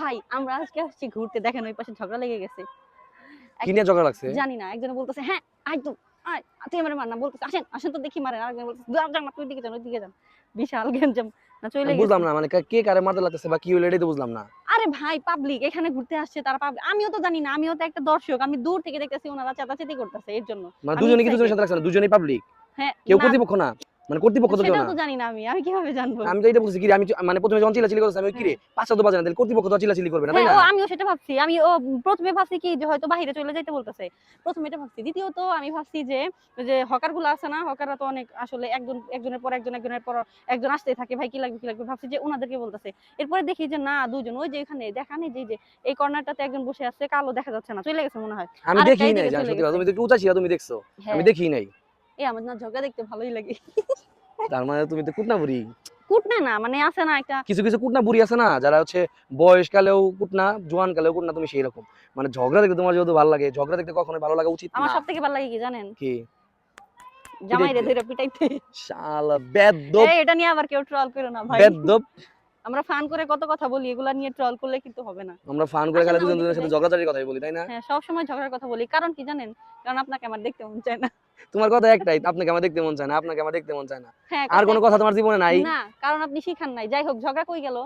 ভাই আমরা আজকে আসছি ঘুরতে। দেখেন ওই পাশে ঝগড়া লেগে গেছে। কি নিয়ে ঝগড়া লাগছে? জানি না একজন বলতেছে হ্যাঁ আয় তো আয় তুই আমার মার। না বলতেছে আসেন আসেন তো দেখি মারেন। আরেকজন বলতেছে যান যান না তুই দিকে যান ওই দিকে যান। বিশাল গেঞ্জাম না চলে বুঝলাম না মানে কে কারে মারতে লাগতেছে বা কি হইল এটাই তো বুঝলাম না। আরে ভাই পাবলিক এখানে ঘুরতে আসছে তারা পাবলিক আমিও তো জানি না আমিও তো একটা দর্শক আমি দূর থেকে দেখতেছি ওনারা চেতাচেতি করতেছে এর জন্য। মানে দুজনে কি। দুজনের সাথে লাগছে না? দুজনেই পাবলিক হ্যাঁ কেউ কর্তৃপক্ষ না? মানে কর্তৃপক্ষ তো তো জানি না আমি আমি কীভাবে জানব? আমি তো এটা বলছি কি আমি মানে প্রথমে যখন চিল্লাচিল্লি করতেছি আমি কি রে পাঁচটা তো বাজে না তাহলে কর্তৃপক্ষ তো আর চিল্লাচিল্লি করবে না তাই হ্যাঁ না? ও আমিও সেটা ভাবছি। আমি ও প্রথমে ভাবছি কি যে হয়তো বাইরে চলে যাইতে বলতেছে। প্রথমে এটা ভাবছি। দ্বিতীয়ত আমি ভাবছি যে যে হকারগুলো আছে না হকাররা তো অনেক আসলে একজন একজনের পর একজন একজনের পর একজন আসতেই থাকে ভাই কি লাগবে কি লাগবে? ভাবছি যে ওনাদেরকে বলতেছে। এরপরে দেখি যে না দুজন ওই যে এখানে দেখানি যে যে এই কর্নারটাতে একজন বসে আছে কালো দেখা যাচ্ছে না চলে গেছে মনে হয়। আমি দেখি নাই। তুমি তো একটু তুমি দেখছ। হ্যাঁ। আমি দেখি নাই। এই আমার না ঝগড়া দেখতে ভালোই লাগে। তার মানে তুমি তো কুটনা বুড়ি কুটনা না মানে আছে না একটা কিছু কিছু কুটনা বুড়ি আছে না যারা হচ্ছে বয়সকালেও কুটনা জোয়ান কালেও কুটনা তুমি সেই রকম। মানে ঝগড়া দেখতে তোমার যেহেতু ভালো লাগে ঝগড়া দেখতে কখনোই ভালো লাগা উচিত আমার না। সব থেকে ভালো লাগে কি জানেন? কি? জামাই রে? ধরে পিটাইতে। শালা বেদ্যপ এই, এটা নিয়ে আবার কেউ ট্রল করো না ভাই। বেদ্যপ আমরা ফান করে কত কথা বলি এগুলা নিয়ে ট্রল করলে কিন্তু হবে না। আমরা ফান করে আচ্ছা, খেলে না, দুজন দুজনের সাথে। ঝগড়াঝাটির কথাই বলি তাই না? হ্যাঁ সব সময় ঝগড়ার কথা বলি কারণ কি জানেন? কারণ আপনাকে আমার দেখতে মন চায় না। তোমার কথা একটাই আপনাকে আমার দেখতে মন চায় না আপনাকে আমার দেখতে মন চায় না। হ্যাঁ আর কোনো কথা তোমার জীবনে নাই। না কারণ আপনি শিখান নাই। যাই হোক ঝগড়া কই গেল?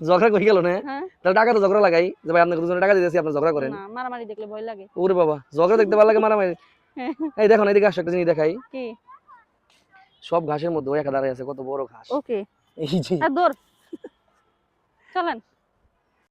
ঝগড়া কই গেল না? হ্যাঁ। তাহলে টাকা তো ঝগড়া লাগাই যে ভাই আপনাকে দুজনে টাকা দিতেছি আপনি ঝগড়া করেন। না মারামারি দেখলে ভয় লাগে। ওরে বাবা ঝগড়া দেখতে ভালো লাগে মারামারি। হ্যাঁ। এই দেখো এদিকে আসো একটা জিনিস দেখাই। কি? সব ঘাসের মধ্যে ওই একা দাঁড়ায় আছে কত বড় ঘাস। ওকে। এই যে। দৌড়। চলেন।